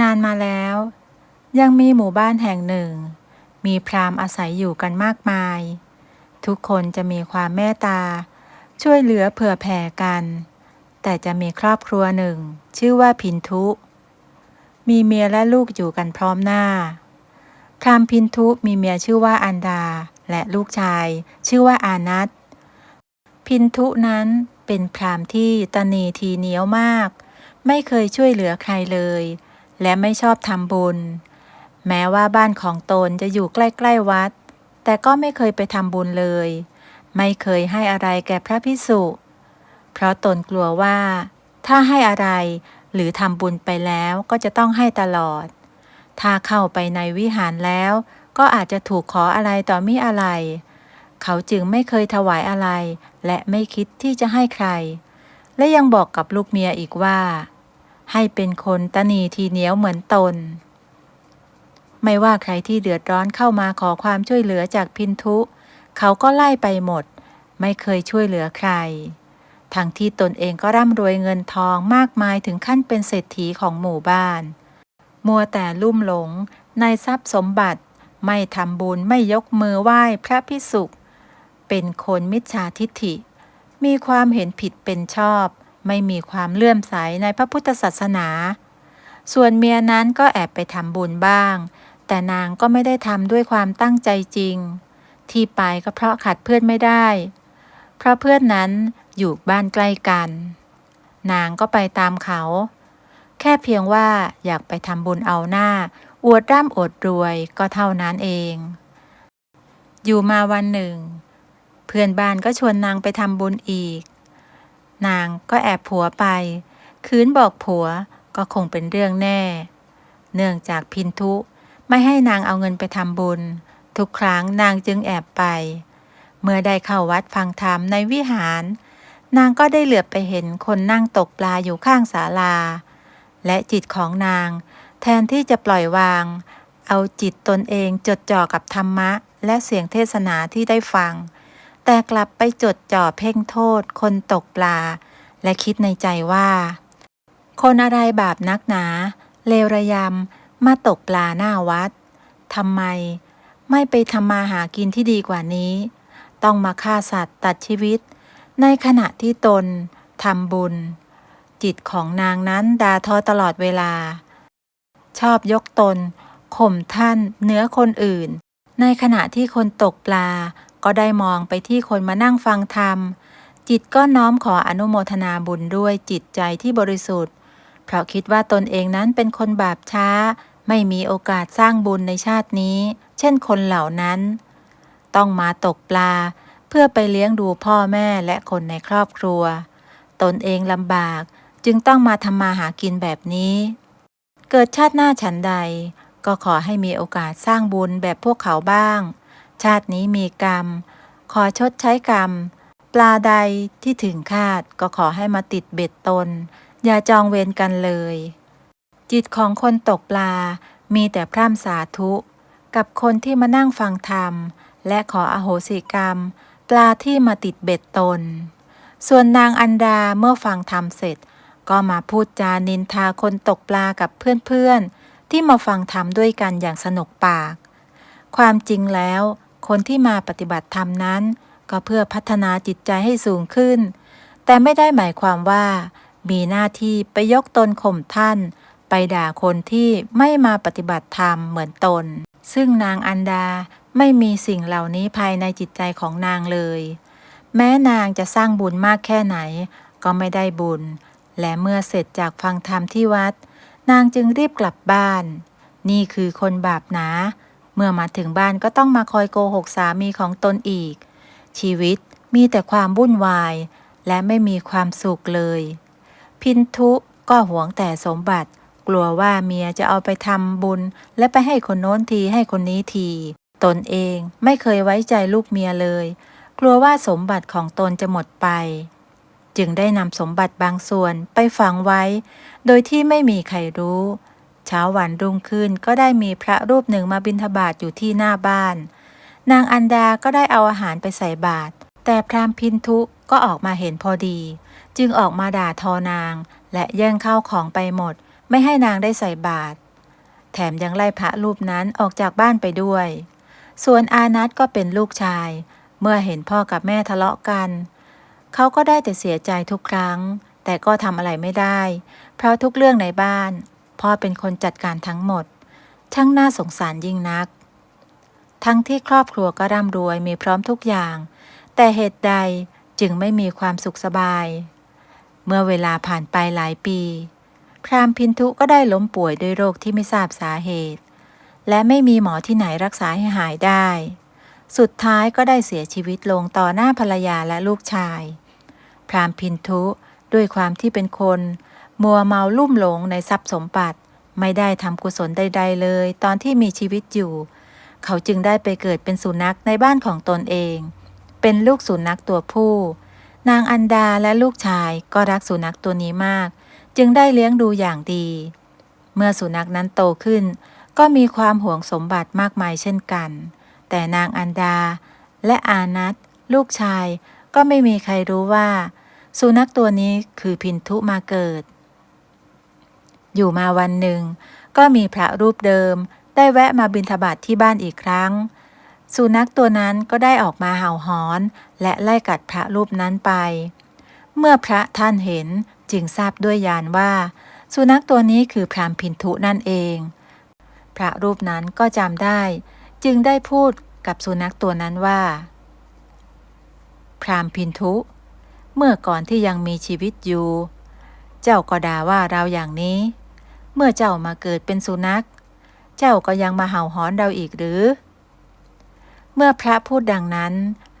นานมาแล้ว ยังมีหมู่บ้านแห่งหนึ่ง มีพราหมณ์อาศัยอยู่กันมากมาย ทุกคนจะมีความเมตตา ช่วยเหลือเผื่อแผ่กัน แต่จะมีครอบครัวหนึ่ง ชื่อว่าพินทุ มีเมียและลูกอยู่กันพร้อมหน้า พราหมณ์พินทุมีเมียชื่อว่าอันดาและลูกชาย ชื่อว่าอานัทพินทุนั้นเป็นพราหมณ์ที่ตนีทีเหนียวมาก ไม่เคยช่วยเหลือใครเลย และไม่ชอบทำบุญ แม้ว่าบ้านของตนจะอยู่ใกล้ๆวัด แต่ก็ไม่เคยไปทำบุญเลย ไม่เคยให้อะไรแก่พระพิสุ เพราะตนกลัวว่า ถ้าให้อะไรหรือทำบุญไปแล้วก็จะต้องให้ตลอด ถ้าเข้าไปในวิหารแล้ว ก็อาจจะถูกขออะไรต่อมิอะไร เขาจึงไม่เคยถวายอะไร และไม่คิดที่จะให้ใคร และยังบอกกับลูกเมียอีกว่า ให้เป็นคนตนีทีเหนียวเหมือนตน ไม่ว่าใครที่เดือดร้อนเข้ามาขอความช่วยเหลือจากพินทุ เขาก็ไล่ไปหมด ไม่เคยช่วยเหลือใคร ทั้งที่ตนเองก็ร่ำรวยเงินทองมากมายถึงขั้นเป็นเศรษฐีของหมู่บ้าน มัวแต่ลุ่มหลงในทรัพย์สมบัติ ไม่ทำบุญไม่ยกมือไหว้พระพิสุข เป็นคนมิจฉาทิฐิ มีความเห็นผิดเป็นชอบ ไม่มีความเลื่อมใสในพระพุทธศาสนา ส่วนเมียนั้นก็แอบไปทำบุญบ้าง แต่นางก็ไม่ได้ทำด้วยความตั้งใจจริง ที่ไปก็เพราะขัดเพื่อนไม่ได้ เพราะเพื่อนนั้นอยู่บ้านใกล้กัน นางก็ไปตามเขา แค่เพียงว่าอยากไปทำบุญเอาหน้า อวดร่ำอวดรวยก็เท่านั้นเอง อยู่มาวันหนึ่ง เพื่อนบ้านก็ชวนนางไปทำบุญอีก นางก็แอบผัวไป คืนบอกผัวก็คงเป็นเรื่องแน่ เนื่องจากพินทุไม่ให้นางเอาเงินไปทำบุญ ทุกครั้งนางจึงแอบไป เมื่อได้เข้าวัดฟังธรรมในวิหาร นางก็ได้เหลือบไปเห็นคนนั่งตกปลาอยู่ข้างศาลา และจิตของนาง แทนที่จะปล่อยวาง เอาจิตตนเองจดจ่อกับธรรมะ และเสียงเทศนาที่ได้ฟัง แต่กลับไปจดจ่อเพ่งโทษ คนตกปลา และคิดในใจว่า คนอะไรบาปนักหนา เลวระยำมาตกปลาหน้าวัดทำไม ไม่ไปทำมาหากินที่ดีกว่านี้ ต้องมาฆ่าสัตว์ตัดชีวิต ในขณะที่ตนทำบุญ จิตของนางนั้นด่าทอตลอดเวลา ชอบยกตนข่มท่านเหนือคนอื่น ในขณะที่คนตกปลา ก็ได้มองไปที่คนมานั่งฟังธรรม จิตก็น้อมขออนุโมทนาบุญด้วยจิตใจที่บริสุทธิ์ เพราะคิดว่าตนเองนั้นเป็นคนบาปช้า ไม่มีโอกาสสร้างบุญในชาตินี้ เช่นคนเหล่านั้น ต้องมาตกปลา เพื่อไปเลี้ยงดูพ่อแม่และคนในครอบครัว ตนเองลำบากจึงต้องมาทำมาหากินแบบนี้ เกิดชาติหน้าฉันใด ก็ขอให้มีโอกาสสร้างบุญแบบพวกเขาบ้าง ชาตินี้มีกรรม ขอชดใช้กรรม ปลาใดที่ถึงคาดก็ขอให้มาติดเบ็ดตน อย่าจองเวรกันเลย จิตของคนตกปลา มีแต่พร่ำสาธุ กับคนที่มานั่งฟังธรรม และขออโหสิกรรม ปลาที่มาติดเบ็ดตน ส่วนนางอันดาเมื่อฟังธรรมเสร็จ ก็มาพูดจานินทาคนตกปลากับเพื่อนๆที่มาฟังธรรมด้วยกันอย่างสนุกปาก ความจริงแล้ว คนที่มาปฏิบัติธรรมนั้น ก็เพื่อพัฒนาจิตใจให้สูงขึ้น แต่ไม่ได้หมายความว่า มีหน้าที่ไปยกตนข่มท่าน ไปด่าคนที่ไม่มาปฏิบัติธรรมเหมือนตน ซึ่งนางอันดาไม่มีสิ่งเหล่านี้ภายในจิตใจของนางเลย แม้นางจะสร้างบุญมากแค่ไหน ก็ไม่ได้บุญ และเมื่อเสร็จจากฟังธรรมที่วัด นางจึงรีบกลับบ้าน นี่คือคนบาปหนา เมื่อมาถึงบ้านก็ต้องมาคอยโกหกสามีของตนอีก ชีวิตมีแต่ความวุ่นวาย และไม่มีความสุขเลย พินทุก็หวงแต่สมบัติ กลัวว่าเมียจะเอาไปทำบุญ และไปให้คนโน้นทีให้คนนี้ที ตนเองไม่เคยไว้ใจลูกเมียเลย กลัวว่าสมบัติของตนจะหมดไป จึงได้นำสมบัติบางส่วนไปฝังไว้ โดยที่ไม่มีใครรู้ เช้าวันรุ่งขึ้นก็ได้มีพระรูปหนึ่งมาบิณฑบาตอยู่ที่หน้าบ้าน นางอันดาก็ได้เอาอาหารไปใส่บาตรแต่พรามพินทุก็ออกมาเห็นพอดี จึงออกมาด่าทอนาง และแย่งข้าวของไปหมด ไม่ให้นางได้ใส่บาตรแถมยังไล่พระรูปนั้นออกจากบ้านไปด้วย ส่วนอานัทก็เป็นลูกชาย เมื่อเห็นพ่อกับแม่ทะเลาะกัน เขาก็ได้แต่เสียใจทุกครั้ง แต่ก็ทำอะไรไม่ได้ เพราะทุกเรื่องในบ้าน พ่อเป็นคนจัดการทั้งหมด ช่างน่าสงสารยิ่งนัก ทั้งที่ครอบครัวก็ร่ำรวยมีพร้อมทุกอย่าง แต่เหตุใดจึงไม่มีความสุขสบาย เมื่อเวลาผ่านไปหลายปี พรามพินทุก็ได้ล้มป่วยด้วยโรคที่ไม่ทราบสาเหตุ และไม่มีหมอที่ไหนรักษาให้หายได้ สุดท้ายก็ได้เสียชีวิตลงต่อหน้าภรรยาและลูกชาย พรามพินทุด้วยความที่เป็นคน มัวเมาลุ่มหลงในทรัพย์สมบัติ ไม่ได้ทำกุศลใด ๆ เลย ตอนที่มีชีวิตอยู่ เขาจึงได้ไปเกิดเป็นสุนัขในบ้านของตนเอง เป็นลูกสุนัขตัวผู้ นางอันดาและลูกชายก็รักสุนัขตัวนี้มาก จึงได้เลี้ยงดูอย่างดี เมื่อสุนัขนั้นโตขึ้น ก็มีความหวงสมบัติมากมายเช่นกัน แต่นางอันดาและอานัทลูกชายก็ไม่มีใครรู้ว่า สุนัขตัวนี้คือพินทุมาเกิด อยู่มาวันหนึ่ง ก็มีพระรูปเดิม ได้แวะมาบิณฑบาตทที่บ้านอีกครั้ง สุนัขตัวนั้นก็ได้ออกมาเห่าหอน และไล่กัดพระรูปนั้นไป เมื่อพระท่านเห็นจึงทราบด้วยญาณว่า สุนัขตัวนี้คือพรามพินทุนั่นเอง พระรูปนั้นก็จำได้ จึงได้พูดกับสุนัขตัวนั้นว่า พรามพินทุ เมื่อก่อนที่ยังมีชีวิตอยู่ เจ้าก็ด่าว่าเราอย่างนี้ เมื่อเจ้ามาเกิดเป็นสุนัข เจ้าก็ยังมาเห่าหอนเราอีกหรือ เมื่อพระพูดดังนั้น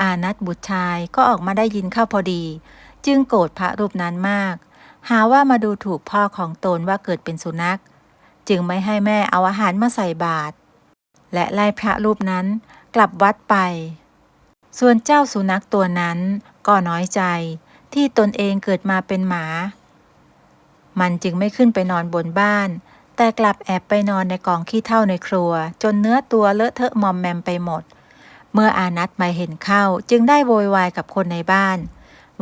อานัตบุตรชายก็ออกมาได้ยินเข้าพอดี จึงโกรธพระรูปนั้นมาก หาว่ามาดูถูกพ่อของตนว่าเกิดเป็นสุนัข จึงไม่ให้แม่เอาอาหารมาใส่บาตรและไล่พระรูปนั้นกลับวัดไป ส่วนเจ้าสุนัขตัวนั้นก็น้อยใจที่ตนเองเกิดมาเป็นหมา มันจึงไม่ขึ้นไปนอนบนบ้าน แต่กลับแอบไปนอนในกองขี้เถ้าในครัว จนเนื้อตัวเลอะเทอะมอมแมมไปหมด เมื่ออานัตมาเห็นเข้าจึงได้โวยวายกับคนในบ้าน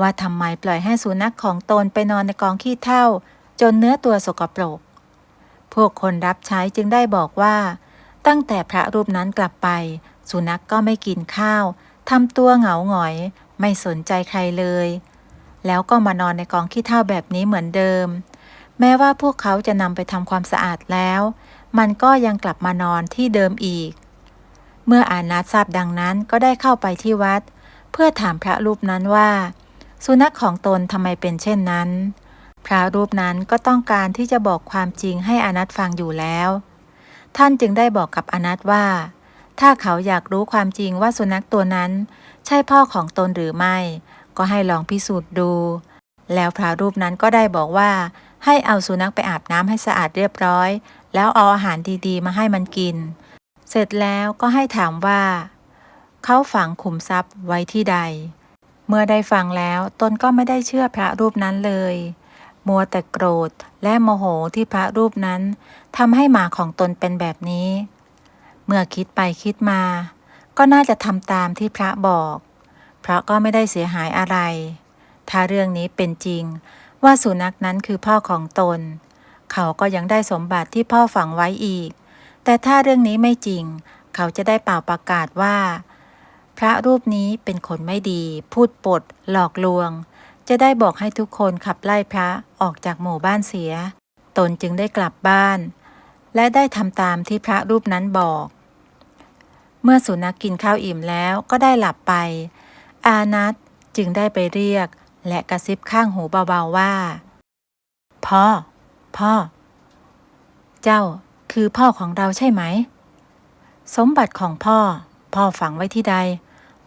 ว่าทำไมปล่อยให้สุนัขของตนไปนอนในกองขี้เถ้า จนเนื้อตัวสกปรก พวกคนรับใช้จึงได้บอกว่า ตั้งแต่พระรูปนั้นกลับไป สุนัขกก็ไม่กินข้าวทำตัวเหงาหงอย ไม่สนใจใครเลย แล้วก็มานอนในกองขี้เถ้าแบบนี้เหมือนเดิม แม้ว่าพวกเขาจะนำไปทำความสะอาดแล้ว มันก็ยังกลับมานอนที่เดิมอีก เมื่ออานัททราบดังนั้นก็ได้เข้าไปที่วัด เพื่อถามพระรูปนั้นว่า สุนัขของตนทำไมเป็นเช่นนั้น พระรูปนั้นก็ต้องการที่จะบอกความจริงให้อานัทฟังอยู่แล้ว ท่านจึงได้บอกกับอานัทว่า ถ้าเขาอยากรู้ความจริงว่าสุนัขตัวนั้น ใช่พ่อของตนหรือไม่ ก็ให้ลองพิสูจน์ดู แล้วพระรูปนั้นก็ได้บอกว่า ให้เอาสุนัขไปอาบน้ำให้สะอาดเรียบร้อย แล้วเอาอาหารดีๆ มาให้มันกิน เสร็จแล้วก็ให้ถามว่า เขาฝังขุมทรัพย์ไว้ที่ใด เมื่อได้ฟังแล้วตนก็ไม่ได้เชื่อพระรูปนั้นเลย มัวแต่โกรธและโมโหที่พระรูปนั้นทำให้หมาของตนเป็นแบบนี้ เมื่อคิดไปคิดมา ก็น่าจะทำตามที่พระบอก เพราะก็ไม่ได้เสียหายอะไร ถ้าเรื่องนี้เป็นจริง ว่าสุนัขนั้นคือพ่อของตน เขาก็ยังได้สมบัติที่พ่อฝังไว้อีก แต่ถ้าเรื่องนี้ไม่จริง เขาจะได้เป่าประกาศว่า พระรูปนี้เป็นคนไม่ดี พูดปด หลอกลวง จะได้บอกให้ทุกคนขับไล่พระออกจากหมู่บ้านเสีย ตนจึงได้กลับบ้าน และได้ทำตามที่พระรูปนั้นบอก เมื่อสุนัขกกินข้าวอิ่มแล้วก็ได้หลับไป อานัทจึงได้ไปเรียก และกระซิบข้างหูเบาๆว่า พ่อ พ่อ เจ้าคือพ่อของเราใช่ไหม สมบัติของพ่อ พ่อฝังไว้ที่ใด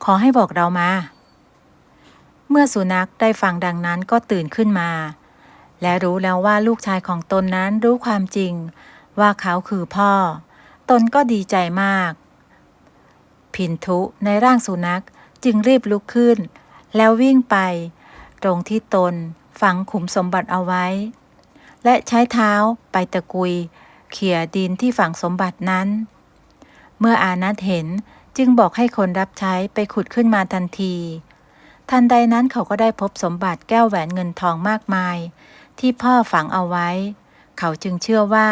ขอให้บอกเรามา เมื่อสุนัขได้ฟังดังนั้นก็ตื่นขึ้นมา และรู้แล้วว่าลูกชายของตนนั้นรู้ความจริง ว่าเขาคือพ่อ ตนก็ดีใจมาก พินทุในร่างสุนัขจึงรีบลุกขึ้น แล้ววิ่งไป ตรงที่ตน ฝังขุมสมบัติเอาไว้ และใช้เท้าไปตะกุย เขี่ยดินที่ฝังสมบัตินั้น เมื่ออานัทเห็นจึงบอกให้คนรับใช้ไปขุดขึ้นมาทันที ทันใดนั้นเขาก็ได้พบสมบัติแก้วแหวนเงินทองมากมาย ที่พ่อฝังเอาไว้ เขาจึงเชื่อว่า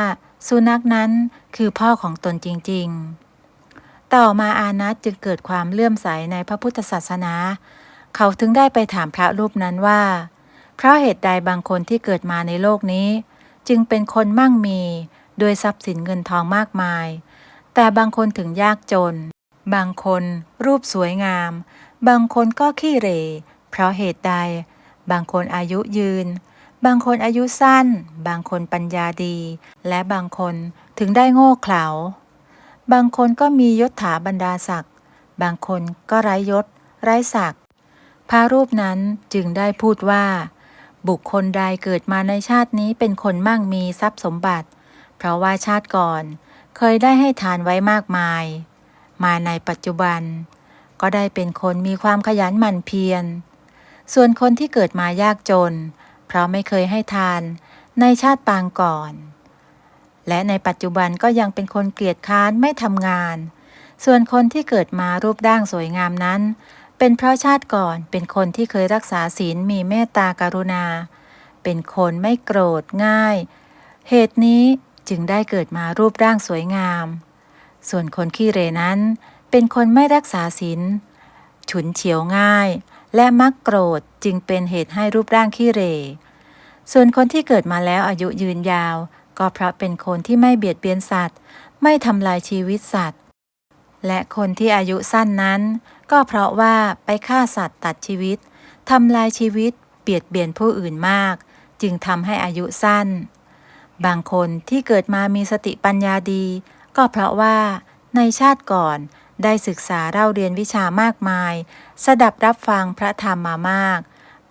สุนัขนั้นคือพ่อของตนจริง ๆ ต่อมาอานัตจึงเกิดความเลื่อมใสในพระพุทธศาสนา เขาถึงได้ไปถามพระรูปนั้นว่า เพราะเหตุใดบางคนที่เกิดมาในโลกนี้ จึงเป็นคนมั่งมีด้วยทรัพย์สินเงินทองมากมาย แต่บางคนถึงยากจน บางคนรูปสวยงาม บางคนก็ขี้เหร่ เพราะเหตุใด บางคนอายุยืน บางคนอายุสั้น บางคนปัญญาดี และบางคนถึงได้โง่เขลา บางคนก็มียศถาบรรดาศักดิ์ บางคนก็ไร้ยศ ไร้ศักดิ์ ระรูปนั้นจึงได้พูดว่า บุคคลใดเกิดมาในชาตินี้เป็นคนมั่งมีทรัพย์สมบัติ เพราะว่าชาติก่อนเคยได้ให้ทานไว้มากมาย มาในปัจจุบัน ก็ได้เป็นคนมีความขยันหมั่นเพียร ส่วนคนที่เกิดมายากจน เพราะไม่เคยให้ทานในชาติปางก่อน และในปัจจุบันก็ยังเป็นคนเกลียดค้านไม่ทำงาน ส่วนคนที่เกิดมารูปร่างสวยงามนั้น เป็นเพราะชาติก่อนเป็นคนที่เคยรักษาศีลมีเมตตากรุณา เป็นคนไม่โกรธง่าย เหตุนี้จึงได้เกิดมารูปร่างสวยงาม ส่วนคนขี้เรนั้น เป็นคนไม่รักษาศีลฉุนเฉียวง่าย และมักโกรธจึงเป็นเหตุให้รูปร่างขี้เร ส่วนคนที่เกิดมาแล้วอายุยืนยาว ก็เพราะเป็นคนที่ไม่เบียดเบียนสัตว์ ไม่ทำลายชีวิตสัตว์ และคนที่อายุสั้นนั้น ก็เพราะว่าไปฆ่าสัตว์ตัดชีวิตทำลายชีวิตเบียดเบียนผู้อื่นมาก จึงทำให้อายุสั้น บางคนที่เกิดมามีสติปัญญาดี ก็เพราะว่าในชาติก่อนได้ศึกษาเล่าเรียนวิชามากมาย สดับรับฟังพระธรรมมามาก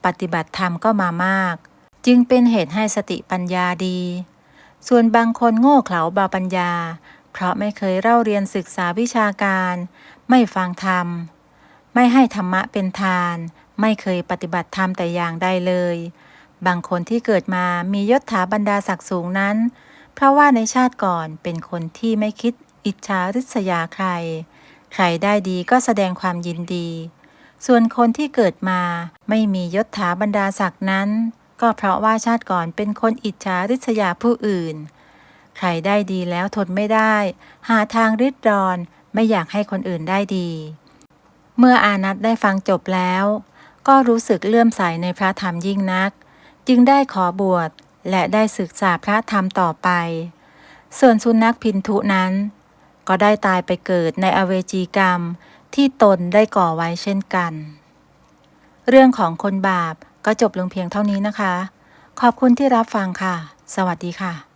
ปฏิบัติธรรมก็มามาก จึงเป็นเหตุให้สติปัญญาดี ส่วนบางคนโง่เขลาบาปัญญา เพราะไม่เคยเล่าเรียนศึกษาวิชาการ ไม่ฟังธรรม ไม่ให้ธรรมะเป็นทาน ไม่เคยปฏิบัติธรรมแต่อย่างใดเลย บางคนที่เกิดมามียศถาบรรดาศักดิ์สูงนั้น เพราะว่าในชาติก่อนเป็นคนที่ไม่คิดอิจฉาริษยาใคร ใครได้ดีก็แสดงความยินดี ส่วนคนที่เกิดมาไม่มียศถาบรรดาศักดิ์นั้น ก็เพราะว่าชาติก่อนเป็นคนอิจฉาริษยาผู้อื่น ใครได้ดีแล้วทนไม่ได้ หาทางริดรอนไม่อยากให้คนอื่นได้ดี เมื่ออานัตได้ฟังจบแล้ว ก็รู้สึกเลื่อมใสในพระธรรมยิ่งนัก จึงได้ขอบวชและได้ศึกษาพระธรรมต่อไป ส่วนสุนัขพินทุนั้น ก็ได้ตายไปเกิดในอเวจีกรรมที่ตนได้ก่อไว้เช่นกัน เรื่องของคนบาปก็จบลงเพียงเท่านี้นะคะ ขอบคุณที่รับฟังค่ะ สวัสดีค่ะ